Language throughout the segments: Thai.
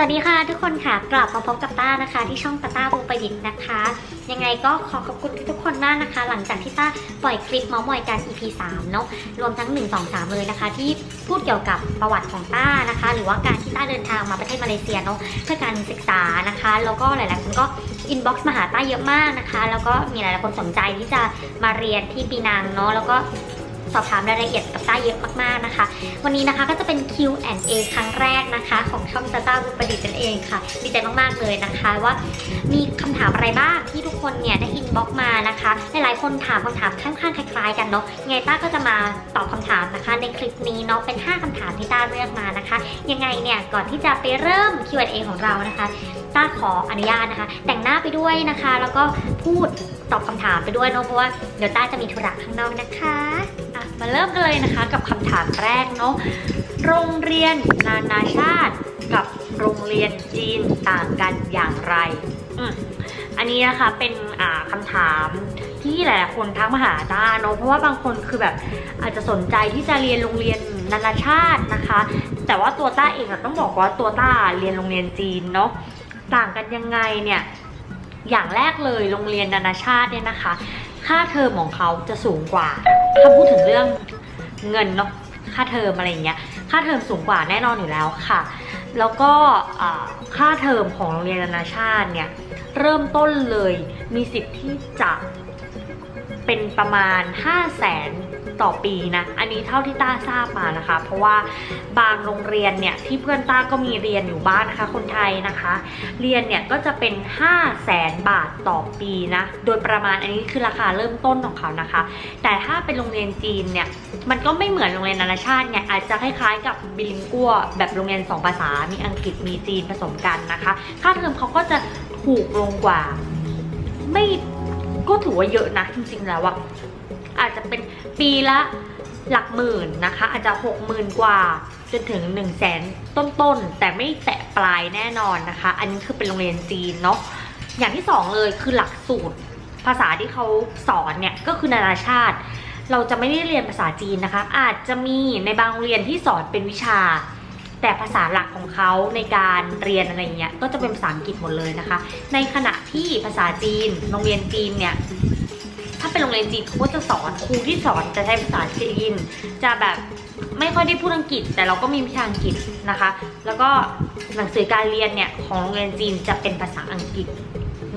สวัสดีค่ะทุกคนค่ะกลับมาพบกับต้านะคะ ที่ช่องต,ต้าบูประดิษฐ์นะคะ ยังไงก็ขอขอบคุณทุกคนมากนะคะ หลังจากที่ต้าปล่อยคลิปมาส์มอยกัน EP 3เนาะรวมทั้ง 1 2 3 เลยนะคะ ที่พูดเกี่ยวกับประวัติของต้านะคะ หรือว่าการที่ต้าเดินทางมาประเทศมาเลเซียเนาะเพื่อการศึกษานะคะ แล้วก็หลายๆคนก็อินบ็อกซ์มาหาต้าเยอะมากนะคะ แล้วก็มีหลายๆคนสนใจที่จะมาเรียนที่ปีนังเนาะแล้วก็ สอบถามรายละเอียดกับต้าเยอะมากๆนะคะ วันนี้นะคะก็จะเป็น Q&A ครั้งแรกนะคะ ของช่องตาต้าบุประดิษฐ์นั่นเองค่ะดีใจมากๆเลยนะคะ ว่ามีคำถามอะไรบ้างที่ทุกคนเนี่ยได้อินบ็อกมานะคะหลายๆคนถามคำถามค่อนข้างคล้ายๆ กันเนาะไงต้าก็จะมาตอบคำถามนะคะ ในคลิปนี้เนาะเป็น 5คำถามที่ต้าเลือกมานะคะ ยังไงเนี่ยก่อนที่จะไปเริ่ม Q&A ของเรานะคะต้าขออนุญาตนะคะ แต่งหน้าไปด้วยนะคะ แล้วก็พูด ตอบคำถามไปด้วยเนาะเพราะว่าเดี๋ยวต้าจะมีธุระข้างนอกนะคะะมาเริ่มกันเลยนะคะกับคำถามแรกเนาะโรงเรียนนานาชาติ กับโรงเรียนจีนต่างกันอย่างไรออันนี้นะคะเป็นอ่าคำถามที่หลายๆคนทักมาหาต้าเนาะเพราะว่าบางคนคือแบบอาจจะสนใจที่จะเรียนโรงเรียนนานาชาตินะคะ แต่ว่าตัวต้าเองต้องบอกว่าตัวต้าเรียนโรงเรียนจีนเนาะต่างกันยังไงเนี่ย อย่างแรกเลยโรงเรียนนานาชาติเนี่ยนะคะ ค่าเทอมของเขาจะสูงกว่า ถ้าพูดถึงเรื่องเงินเนาะค่าเทอมอะไรอย่างเงี้ยค่าเทอมสูงกว่าแน่นอนอยู่แล้วค่ะ แล้วก็ค่าเทอมของโรงเรียนนานาชาติเนี่ยเริ่มต้นเลยมีสิทธิ์ที่จะเป็นประมาณ 5 0 0แสน ต่อปีนะ อันนี้เท่าที่ต้าทราบมานะคะ เพราะว่าบางโรงเรียนเนี่ยที่เพื่อนต้าก็มีเรียนอยู่บ้านนะคะคนไทยนะคะ เรียนเนี่ยก็จะเป็น 5 0 0แสนบาทต่อปีนะ โดยประมาณอันนี้คือราคาเริ่มต้นของเขานะคะ แต่ถ้าเป็นโรงเรียนจีนเนี่ยมันก็ไม่เหมือนโรงเรียนนานาชาติไงอาจจะคล้ายๆกับบิลิงกัวแบบโรงเรียน 2 ภาษา มีอังกฤษมีจีนผสมกันนะคะ ค่าเทอมเขาก็จะถูกลงกว่าไม่ก็ถือว่าเยอะนะจริงๆแล้วอะ อาจจะเป็นปีละหลักหมื่นนะคะ อาจจะหกหมื่นกว่าจนถึง1นึ่งแสนต้นๆ แต่ไม่แตะปลายแน่นอนนะคะ อันนี้คือเป็นโรงเรียนจีนเนาะอย่างที่สองเลยคือหลักสูตร ภาษาที่เขาสอนเนี่ยก็คือนานาชาติ เราจะไม่ได้เรียนภาษาจีนนะคะ อาจจะมีในบางโรงเรียนที่สอนเป็นวิชา แต่ภาษาหลักของเขาในการเรียนอะไรเงี้ยก็จะเป็นภาษาอังกฤษหมดเลยนะคะ ในขณะที่ภาษาจีนโรงเรียนจีนเนี่ยาเป็นโรงเรียนจีนเขาก็จะสอนครูที่สอนจะใช้ภาษาจีน จะแบบไม่ค่อยได้พูดอังกฤษ แต่เราก็มีวิชาอังกฤษนะคะ แล้วก็หนังสือการเรียนเนี่ยของโรงเรียนจีนจะเป็นภาษาอังกฤษ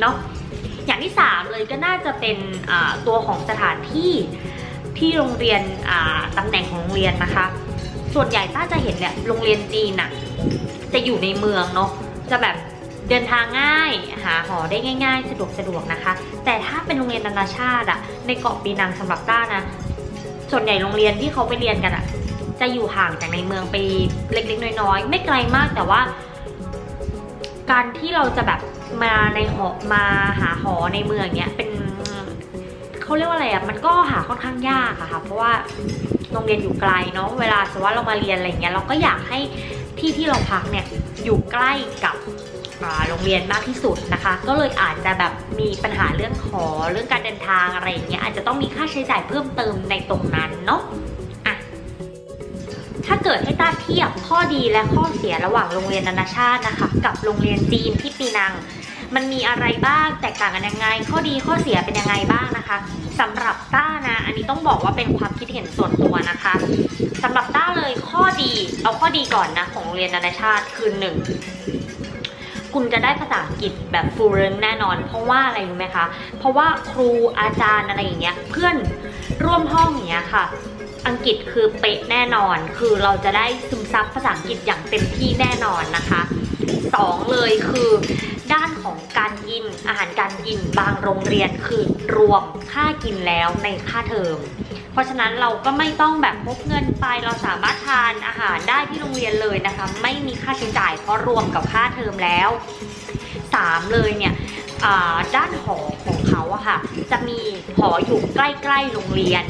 เนาะอย่างที่สามเลยก็น่าจะเป็นตัวของสถานที่ที่โรงเรียนตำแหน่งของโรงเรียนนะคะ ส่วนใหญ่ถ้าจะเห็นเนี่ยโรงเรียนจีนอะจะอยู่ในเมืองเนาะจะแบบ เดินทางง่าย หาหอได้ง่าย ๆ สะดวกสะดวกนะคะ แต่ถ้าเป็นโรงเรียนนานาชาติอะในเกาะปีนังสำหรับต้านะ ส่วนใหญ่โรงเรียนที่เขาไปเรียนกันอะจะอยู่ห่างจากในเมืองไปเล็กๆ น้อยๆ ไม่ไกลมากแต่ว่า การที่เราจะแบบมาในหอมาหาหอในเมืองเนี้ยเป็นเขาเรียกว่าอะไรอะมันก็หาค่อนข้างยากอะค่ะเพราะว่าโรงเรียนอยู่ไกลเนาะเวลาสมมติว่าเรามาเรียนอะไรเงี้ยเราก็อยากให้ที่ที่เราพักเนี่ยอยู่ใกล้กับ โรงเรียนมากที่สุดนะคะ ก็เลยอาจจะแบบมีปัญหาเรื่องหอเรื่องการเดินทางอะไรอย่างเงี้ยอาจจะต้องมีค่าใช้จ่ายเพิ่มเติมในตรงนั้นเนาะอะถ้าเกิดให้ต้าเทียบข้อดีและข้อเสียระหว่างโรงเรียนนานาชาตินะคะ กับโรงเรียนจีนที่ปีนัง มันมีอะไรบ้างแตกต่างกันยังไง ข้อดีข้อเสียเป็นยังไงบ้างนะคะสำหรับต้านะ อันนี้ต้องบอกว่าเป็นความคิดเห็นส่วนตัวนะคะสำหรับต้าเลยข้อดีเอาข้อดีก่อนนะของโรงเรียนนานาชาติคือหนึ่ง คุณจะได้ภาษาอังกฤษแบบ full learn แน่นอน เพราะว่าอะไรรู้ไหมคะ เพราะว่าครูอาจารย์อะไรอย่างเงี้ยเพื่อนร่วมห้องอย่างเงี้ยค่ะ อังกฤษคือเป๊ะแน่นอน คือเราจะได้ซึมซับภาษาอังกฤษอย่างเต็มที่แน่นอนนะคะสองเลยคือด้านของการกินอาหารการกินบางโรงเรียนคือรวมค่ากินแล้วในค่าเทอม เพราะฉะนั้นเราก็ไม่ต้องแบบพกเงินไปเราสามารถทานอาหารได้ที่โรงเรียนเลยนะคะ ไม่มีค่าใช้จ่ายเพราะรวมกับค่าเทอมแล้วสามเลยเนี่ยด้านหอของเขาอะค่ะ จะมีหออยู่ใกล้ๆโรงเรียน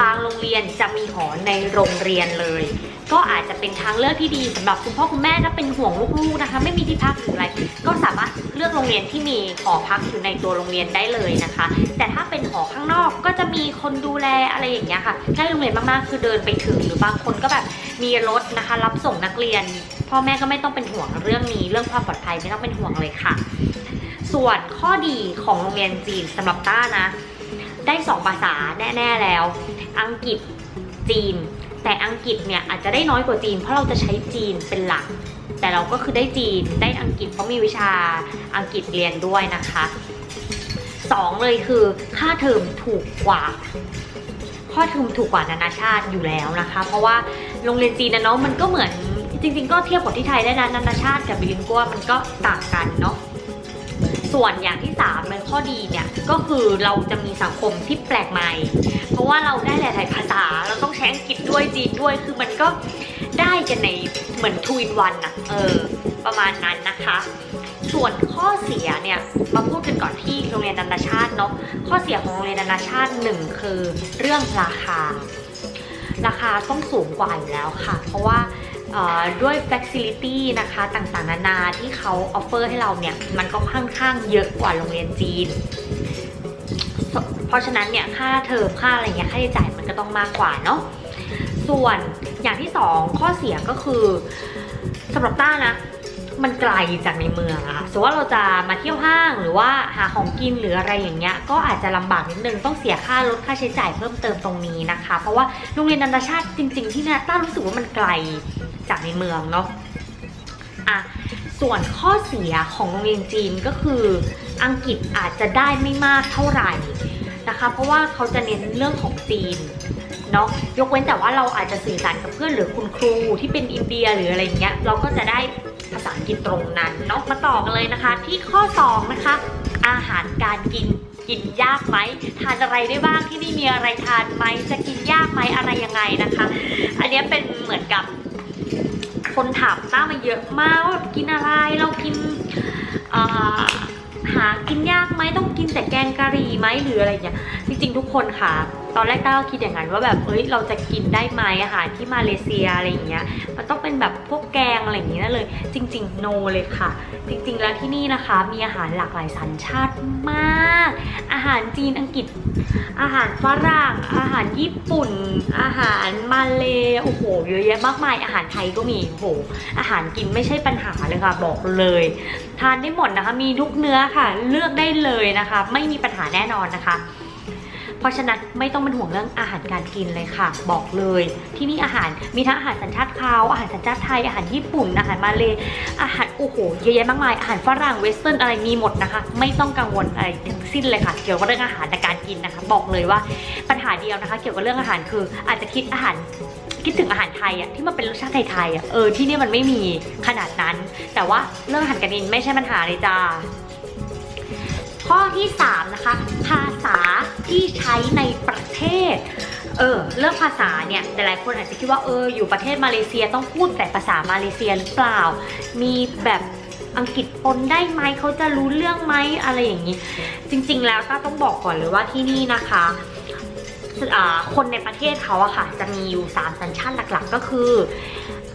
บางโรงเรียนจะมีหอในโรงเรียนเลย ก็อาจจะเป็นทางเลือกที่ดีสำหรับคุณพ่อคุณแม่ถ้าเป็นห่วงลูกๆนะคะ ไม่มีที่พักหรืออะไร ก็สามารถเลือกโรงเรียนที่มีหอพักอยู่ในตัวโรงเรียนได้เลยนะคะ แต่ถ้าเป็นหอข้างนอกก็จะมีคนดูแลอะไรอย่างเงี้ยค่ะใกล้โรงเรียนมากๆคือเดินไปถึงหรือบางคนก็แบบมีรถนะคะ รับส่งนักเรียนพพ่อแม่ก็ไม่ต้องเป็นห่วงเรื่องนี้ เรื่องความปลอดภัยไม่ต้องเป็นห่วงเลยค่ะ ส่วนข้อดีของโรงเรียนจีนสำหรับต้านะ ได้สองภาษาแน่ ๆแล้ว อังกฤษจีน แต่อังกฤษเนี่ยอาจจะได้น้อยกว่าจีน เพราะเราจะใช้จีนเป็นหลัก แต่เราก็คือได้จีนได้อังกฤษเพราะมีวิชาอังกฤษเรียนด้วยนะคะสองเลยคือค่าเทอมถูกกว่าข้อเทอมถูกกว่านานาชาติอยู่แล้วนะคะ เพราะว่าโรงเรียนจีนนะเนาะมันก็เหมือนจริง ๆ ก็เทียบกับที่ไทยได้นะนานาชาติกับบิลิงกัวมันก็ต่างกันเนาะส่วนอย่างที่3เลยข้อดีเนี่ยก็คือเราจะมีสังคมที่แปลกใหม่ ราะว่าเราได้หลาย ๆ ภาษา เราต้องใช้อังกฤษด้วยจีนด้วยคือมันก็ได้กันในเหมือนทูอินวันอะเออ ประมาณนั้นนะคะ ส่วนข้อเสียเนี่ยมาพูดกันก่อนที่โรงเรียนนานาชาติเนาะข้อเสียของโรงเรียนนานาชาติหนึ่งคือเรื่องราคา ราคาต้องสูงกว่าอยู่แล้วค่ะ เพราะว่าด้วย facility นะคะต่างๆ นานาที่เขาออฟเฟอร์ให้เราเนี่ย มันก็ค่อนข้างเยอะกว่าโรงเรียนจีน เพราะฉะนั้นเนี่ยค่าเทอมค่าอะไรเงี้ยค่าใช้จ่ายมันก็ต้องมากกว่าเนาะส่วนอย่างที่สองข้อเสียก็คือสำหรับต้านะ มันไกลจากในเมืองอะค่ะสมมติว่าเราจะมาเที่ยวห้างหรือว่าหาของกินหรืออะไรอย่างเงี้ย ก็อาจจะลำบากนิดนึงต้องเสียค่ารถค่าใช้จ่ายเพิ่มเติมตรงนี้นะคะ เพราะว่าโรงเรียนนานาชาติจริง ๆ ที่เนี่ยต้ารู้สึกว่ามันไกลจากในเมืองเนาะอะส่วนข้อเสียของโรงเรียนจีนก็คืออังกฤษอาจจะได้ไม่มากเท่าไหร่ นะคะ เพราะว่าเขาจะเน้นเรื่องของจีนเนาะยกเว้นแต่ว่าเราอาจจะสื่อสารกับเพื่อนหรือคุณครูที่เป็นอินเดียหรืออะไรอย่างเงี้ยเราก็จะได้ภาษาอังกฤษตรงนั้นเนาะมาต่อกันเลยนะคะ ที่ข้อ 2 นะคะ อาหารการกินกินยากไหมทานอะไรได้บ้างที่นี่มีอะไรทานไหมจะกินยากไหมอะไรยังไงนะคะ อันนี้เป็นเหมือนกับคนถามต้ามาเยอะมากว่ากินอะไรเรากินอ่อ หากินยากไหมต้องกินแต่แกงกะหรี่ไหมหรืออะไรอย่างเงี้ยจริงๆทุกคน ค่ะ ตอนแรกต้าก็คิดอย่างนั้นว่าแบบเอ้ยเราจะกินได้ไหมอาหารที่มาเลเซียอะไรอย่างเงี้ย มันต้องเป็นแบบพวกแกงอะไรอย่างเงี้ยเลย จริง ๆ โนเลยค่ะ จริง ๆ แล้วที่นี่นะคะ มีอาหารหลากหลายสัญชาติมาก อาหารจีนอังกฤษ อาหารฝรั่ง อาหารญี่ปุ่น อาหารมาเลโอ้โหเยอะแยะมากมาย อาหารไทยก็มีโอ้โห อาหารกินไม่ใช่ปัญหาเลยค่ะบอกเลย ทานได้หมดนะคะ มีทุกเนื้อค่ะ เลือกได้เลยนะคะ ไม่มีปัญหาแน่นอนนะคะ เพราะฉะนั้นไม่ต้องเป็นห่วงเรื่องอาหารการกินเลยค่ะ บอกเลย ที่นี่อาหารมีทั้งอาหารสัญชาติคาวอาหารสัญชาติไทยอาหารญี่ปุ่นอาหารมาเลอาหารโอ้โหเยอะแยะมากมายอาหารฝรั่งเวสเทิร์นอะไรมีหมดนะคะ ไม่ต้องกังวลอะไรทั้งสิ้นเลยค่ะ เกี่ยวกับเรื่องอาหารในการกินนะคะ บอกเลยว่าปัญหาเดียวนะคะ เกี่ยวกับเรื่องอาหารคืออาจจะคิดอาหารคิดถึงอาหารไทยอะที่มันเป็นรสชาติไทยๆอะเออที่นี่มันไม่มีขนาดนั้น แต่ว่าเรื่องอาหารการกินไม่ใช่ปัญหาเลยจ้า ข้อที่ 3 นะคะ ภาษาที่ใช้ในประเทศ เออ เรื่องภาษาเนี่ยแต่หลายคนอาจจะคิดว่าเอออยู่ประเทศมาเลเซียต้องพูดแต่ภาษามาเลเซียหรือเปล่า มีแบบอังกฤษปนได้ไหมเขาจะรู้เรื่องไหมอะไรอย่างนี้ จริงๆแล้วก็ต้องบอกก่อนเลยว่าที่นี่นะคะคนในประเทศเขาอะค่ะ จะมีอยู่ 3 สัญชาติหลักๆ ก็คือ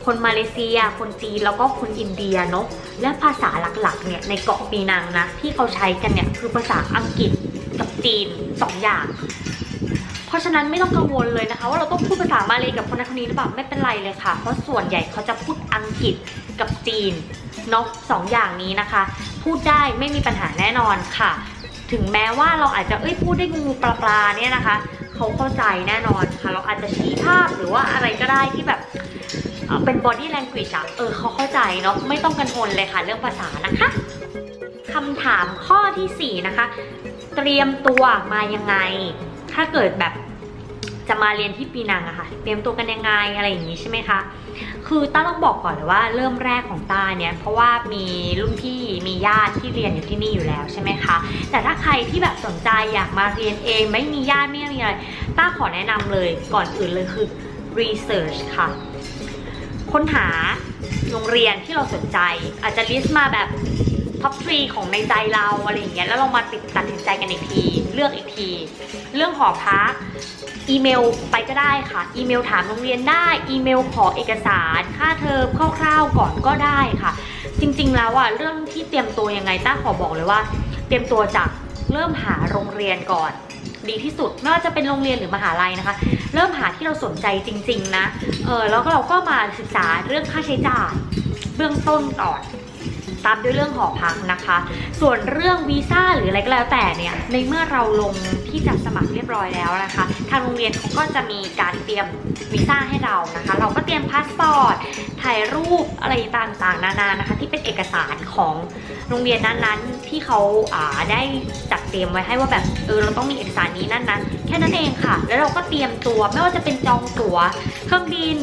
คนมาเลเซีย คนจีนแล้วก็คนอินเดียเนาะและภาษาหลักๆเนี่ยในเกาะปีนังนะที่เขาใช้กันเนี่ยคือภาษาอังกฤษกับจีนสองอย่าง เพราะฉะนั้นไม่ต้องกังวลเลยนะคะ ว่าเราต้องพูดภาษามาเลยกับคนนั้นคนนี้หรือเปล่าไม่เป็นไรเลยค่ะ เพราะส่วนใหญ่เขาจะพูดอังกฤษกับจีนเนาะสองอย่างนี้นะคะ พูดได้ไม่มีปัญหาแน่นอนค่ะ ถึงแม้ว่าเราอาจจะเอ้ยพูดได้งูปลาปลาเนี่ยนะคะเขาเข้าใจแน่นอนค่ะ เราอาจจะชี้ภาพหรือว่าอะไรก็ได้ที่แบบ เป็น body language อะเออเขาเข้าใจเนาะไม่ต้องกังวลเลยค่ะ เรื่องภาษานะคะคำถามข้อทีสี่ 4 นะคะ เตรียมตัวมายังไง ถ้าเกิดแบบจะมาเรียนที่ปีนังอะค่ะ เตรียมตัวกันยังไงอะไรอย่างนี้ใช่ไหมคะ คือต้าต้องบอกก่อนเลยว่าเริ่มแรกของต้าเนี่ย เพราะว่ามีรุ่นพี่มีญาติที่เรียนอยู่ที่นี่อยู่แล้วใช่ไหมคะ แต่ถ้าใครที่แบบสนใจอยากมาเรียนเอง ไม่มีญาติไม่มีอะไร ต้าขอแนะนำเลยก่อนอื่นเลยคือ research ค่ะ ค้นหาโรงเรียนที่เราสนใจ อาจจะลิสต์มาแบบท็อปทรีของในใจเราอะไรอย่างเงี้ยแล้วเรามาติดตัดสินใจกันอีกที เลือกอีกที เรื่องหอพักอีเมลไปก็ได้ค่ะ อีเมลถามโรงเรียนได้ อีเมลขอเอกสาร ค่าเทอมคร่าวๆก่อนก็ได้ค่ะ จริงๆแล้วอะเรื่องที่เตรียมตัวยังไงต้าขอบอกเลยว่า เตรียมตัวจากเริ่มหาโรงเรียนก่อน ดีที่สุดไม่ว่าจะเป็นโรงเรียนหรือมหาลัยนะคะ เริ่มหาที่เราสนใจจริง ๆ นะเออแล้วก็เราก็มาศึกษาเรื่องค่าใช้จ่ายเบื้องต้นก่อนตามด้วยเรื่องหอพักนะคะ ส่วนเรื่องวีซ่าหรืออะไรก็แล้วแต่เนี่ย ในเมื่อเราลงที่จะสมัครเรียบร้อยแล้วนะคะ ทางโรงเรียนเขาก็จะมีการเตรียมวีซ่าให้เรานะคะ เราก็เตรียมพาสปอร์ต ถ่ายรูปอะไรต่างๆ นานานะคะ ที่เป็นเอกสารของ โรงเรียนนั้นๆ ที่เขาอ่าได้จัดเตรียมไว้ให้ว่าแบบเออเราต้องมีเอกสารนี้นั่นนะแค่นั้นเองค่ะ แล้วเราก็เตรียมตัวไม่ว่าจะเป็นจองตั๋วเครื่องบิน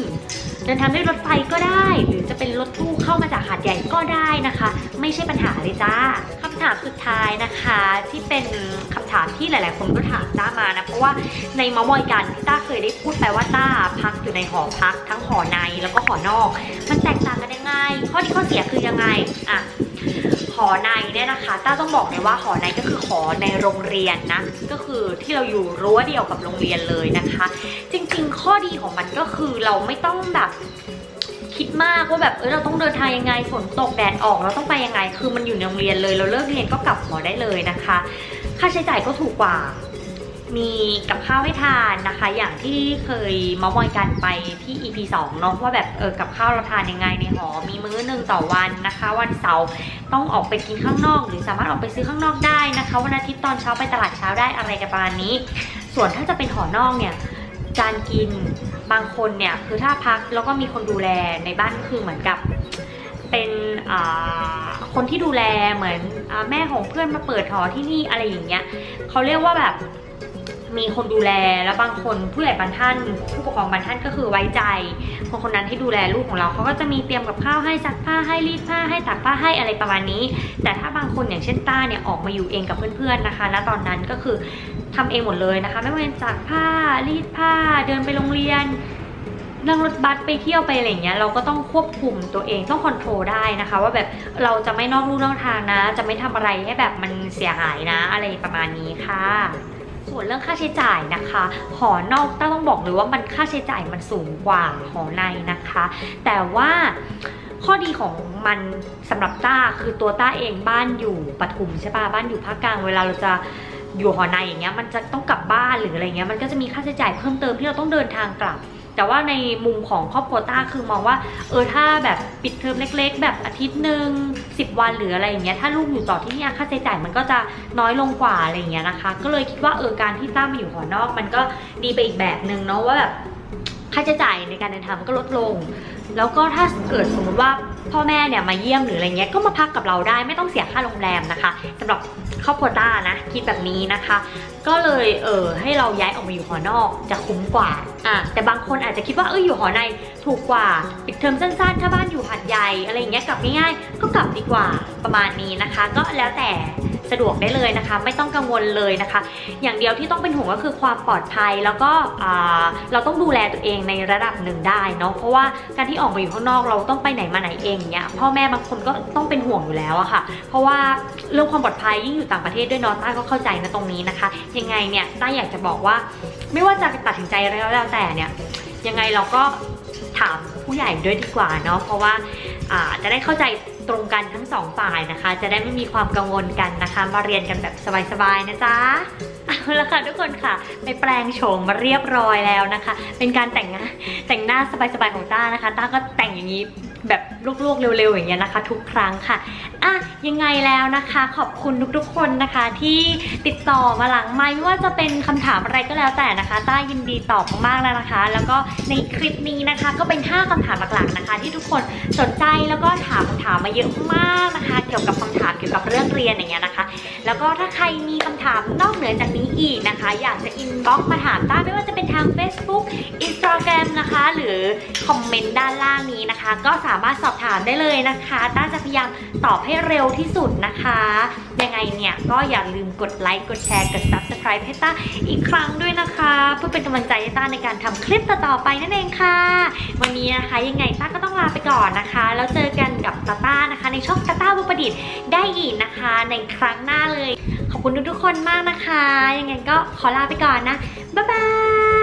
เดินทางด้วยรถไฟก็ได้ หรือจะเป็นรถตู้เข้ามาจากหาดใหญ่ก็ได้นะคะ ไม่ใช่ปัญหาเลยจ้าคำถามสุดท้ายนะคะ ที่เป็นคำถามที่หลาย ๆ คนก็ถามต้ามานะ เพราะว่าในมามอยกันที่ต้าเคยได้พูดไปว่าต้าพักอยู่ในหอพัก ทั้งหอในแล้วก็หอนอก มันแตกต่างกันยังไงข้อดีข้อเสียคือยังไงอะ หอในเนี่ยนะคะต้าต้องบอกเลยว่าหอในก็คือหอในโรงเรียนนะ ก็คือที่เราอยู่รั้วเดียวกับโรงเรียนเลยนะคะ จริงๆ ข้อดีของมันก็คือเราไม่ต้องแบบคิดมากว่าแบบเออเราต้องเดินทางยังไงฝนตกแดดออกเราต้องไปยังไง คือมันอยู่ในโรงเรียนเลย เราเลิกเรียนก็กลับหอได้เลยนะคะ ค่าใช้จ่ายก็ถูกกว่า มีกับข้าวให้ทานนะคะ อย่างที่เคยมามอยกันไปที่ EP 2เนาะว่าแบบเออกับข้าวเราทานยังไงในหอ มีมื้อหนึ่งต่อวันนะคะ วันเสาร์ต้องออกไปกินข้างนอก หรือสามารถออกไปซื้อข้างนอกได้นะคะ วันอาทิตย์ตอนเช้าไปตลาดเช้าได้อะไรกันประมาณนี้ ส่วนถ้าจะเป็นหอนอกเนี่ยการกินบางคนเนี่ยคือถ้าพักแล้วก็มีคนดูแลในบ้านก็คือเหมือนกับเป็นคนที่ดูแลเหมือนอแม่ของเพื่อนมาเปิดหอที่นี่อะไรอย่างเงี้ยเขาเรียกว่าแบบ มีคนดูแลแล้วบางคนผู้ใหญ่บางท่าน ผู้ปกครองบางท่านก็คือไว้ใจคนคนนั้นที่ดูแลลูกของเราเขาก็จะมีเตรียมกับข้าวให้ซักผ้าให้รีดผ้าให้ตากผ้าให้อะไรประมาณนี้ แต่ถ้าบางคนอย่างเช่นต้าเนี่ยออกมาอยู่เองกับเพื่อนๆนะคะ ณตอนนั้นก็คือทำเองหมดเลยนะคะ ไม่ว่าจะจากผ้ารีดผ้า เดินไปโรงเรียนนั่งรถบัสไปเที่ยวไปอะไรเงี้ยเราก็ต้องควบคุมตัวเองต้องคอนโทรลได้นะคะ ว่าแบบเราจะไม่นอกลู่นอกทางนะ จะไม่ทำอะไรให้แบบมันเสียหายนะ อะไรประมาณนี้ค่ะ ส่วนเรื่องค่าใช้จ่ายนะคะ หอนอกต้องบอกเลยว่ามันค่าใช้จ่ายมันสูงกว่าหอในนะคะ แต่ว่าข้อดีของมันสำหรับต้าคือตัวต้าเองบ้านอยู่ปทุมใช่ปะบ้านอยู่ภาคกลางเวลาเราจะอยู่หอในอย่างเงี้ยมันจะต้องกลับบ้านหรืออะไรเงี้ยมันก็จะมีค่าใช้จ่ายเพิ่มเติมที่เราต้องเดินทางกลับ แต่ว่าในมุมของครอบครัวต้าคือมองว่าเออถ้าแบบปิดเทอมเล็ก ๆ แบบอาทิตย์หนึ่ง10 วันหรืออะไรอย่างเงี้ยถ้าลูกอยู่ต่อที่นี่ค่าใช้จ่ายมันก็จะน้อยลงกว่าอะไรอย่างเงี้ยนะคะ ก็เลยคิดว่าเออการที่ต้ามาอยู่หอนอก มันก็ดีไปอีกแบบหนึ่งเนาะว่าแบบค่าใช้จ่ายในการเดินทางมันก็ลดลง แล้วก็ถ้าเกิดสมมติว่าพ่อแม่เนี่ยมาเยี่ยมหรืออะไรเงี้ยก็มาพักกับเราได้ไม่ต้องเสียค่าโรงแรมนะคะสำหรับครอบครัวต้านะคิดแบบนี้นะคะ ก็เลยเออให้เราย้ายออกมาอยู่หอนอกจะคุ้มกว่าอะแต่บางคนอาจจะคิดว่าเอออยู่หอในถูกกว่าปิดเทอมสั้นๆ ถ้าบ้านอยู่หัดใหญ่อะไรอย่างเงี้ยกลับง่ายๆ ก็กลับดีกว่าประมาณนี้นะคะ ก็แล้วแต่ สะดวกได้เลยนะคะ ไม่ต้องกังวลเลยนะคะ อย่างเดียวที่ต้องเป็นห่วงก็คือความปลอดภัยแล้วก็เราต้องดูแลตัวเองในระดับหนึ่งได้เนาะเพราะว่าการที่ออกมาอยู่ข้างนอกเราต้องไปไหนมาไหนเองเนี่ยพ่อแม่บางคนก็ต้องเป็นห่วงอยู่แล้วอะค่ะ เพราะว่าเรื่องความปลอดภัยยิ่งอยู่ต่างประเทศด้วยเนาะต้าก็เข้าใจนะตรงนี้นะคะ ยังไงเนี่ยต้าอยากจะบอกว่า ไม่ว่าจะตัดสินใจอะไรก็แล้วแต่เนี่ยยังไงเราก็ถามผู้ใหญ่ด้วยดีกว่าเนาะเพราะว่าจะได้เข้าใจ ตรงกันทั้งสองฝ่ายนะคะ จะได้ไม่มีความกังวลกันนะคะ มาเรียนกันแบบสบายๆนะจ๊ะเอาละค่ะทุกคนค่ะไปแปลงโฉมมาเรียบร้อยแล้วนะคะ เป็นการแต่งหน้าแต่งหน้าสบายๆของต้านะคะต้าก็แต่งอย่างนี้แบบลวกๆเร็วๆอย่างเงี้ยนะคะ ทุกครั้งค่ะ อะยังไงแล้วนะคะ ขอบคุณทุกๆคนนะคะ ที่ติดต่อมาหลังไม่ไม่ว่าจะเป็นคำถามอะไรก็แล้วแต่นะคะต้ายินดีตอบมากๆแล้วนะคะ แล้วก็ในคลิปนี้นะคะ ก็เป็น 5คำถามหลักๆนะคะ ที่ทุกคนสนใจแล้วก็ถามคำถามมาเยอะมากนะคะ เกี่ยวกับคำถามเกี่ยวกับเรื่องเรียนอย่างเงี้ยนะคะ แล้วก็ถ้าใครมีคำถามนอกเหนือจากนี้อีกนะคะ อยากจะอินบ็อกมาถามต้าไม่ว่าจะเป็นทาง Facebook Instagram นะคะ หรือคอมเมนต์ด้านล่างนี้นะคะ ก็สามารถสอบถามได้เลยนะคะต้าจะพยายามตอบให้เร็วที่สุดนะคะ ยังไงเนี่ยก็อย่าลืมกดไลค์กดแชร์กด Subscribe ให้ต้าอีกครั้งด้วยนะคะ เพื่อเป็นกำลังใจให้ต้าในการทำคลิปต่อๆไปนั่นเองค่ะ วันนี้นะคะยังไงต้าก็ต้องลาไปก่อนนะคะ แล้วเจอกันกับตาต้านะคะ ในช่องตาต้าบุประดิษฐ์ได้อีกนะคะ ในครั้งหน้าเลย ขอบคุณทุกๆคนมากนะคะ ยังไงก็ขอลาไปก่อนนะบ๊ายบาย